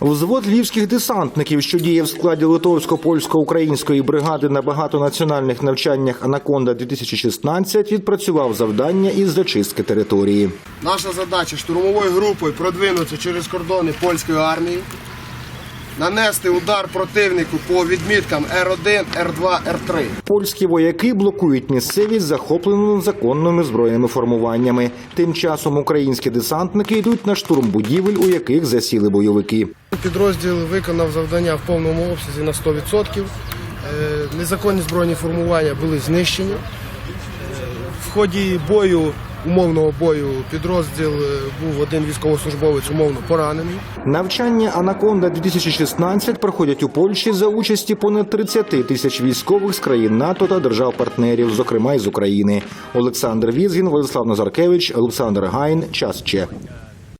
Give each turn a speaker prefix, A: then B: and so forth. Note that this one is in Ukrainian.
A: Взвод львівських десантників, що діє в складі литовсько-польсько-української бригади на багатонаціональних навчаннях Анаконда 2016 відпрацював завдання із зачистки території.
B: Наша задача штурмовою групою продвинутися через кордони польської армії, нанести удар противнику по відміткам Р1, Р2, Р3.
A: Польські вояки блокують місцевість захоплену незаконними збройними формуваннями. Тим часом українські десантники йдуть на штурм будівель, у яких засіли бойовики.
B: Підрозділ виконав завдання в повному обсязі на 100%. Е, Незаконні збройні формування були знищені. Е, В ході бою, умовного бою, підрозділ е, був один військовослужбовець умовно поранений.
A: Навчання Анаконда 2016 проходять у Польщі за участі понад 30 тисяч військових з країн НАТО та держав-партнерів, зокрема й з України. Олександр Візгін, Владислав Назаркевич, Олександр Гайн. Час Че.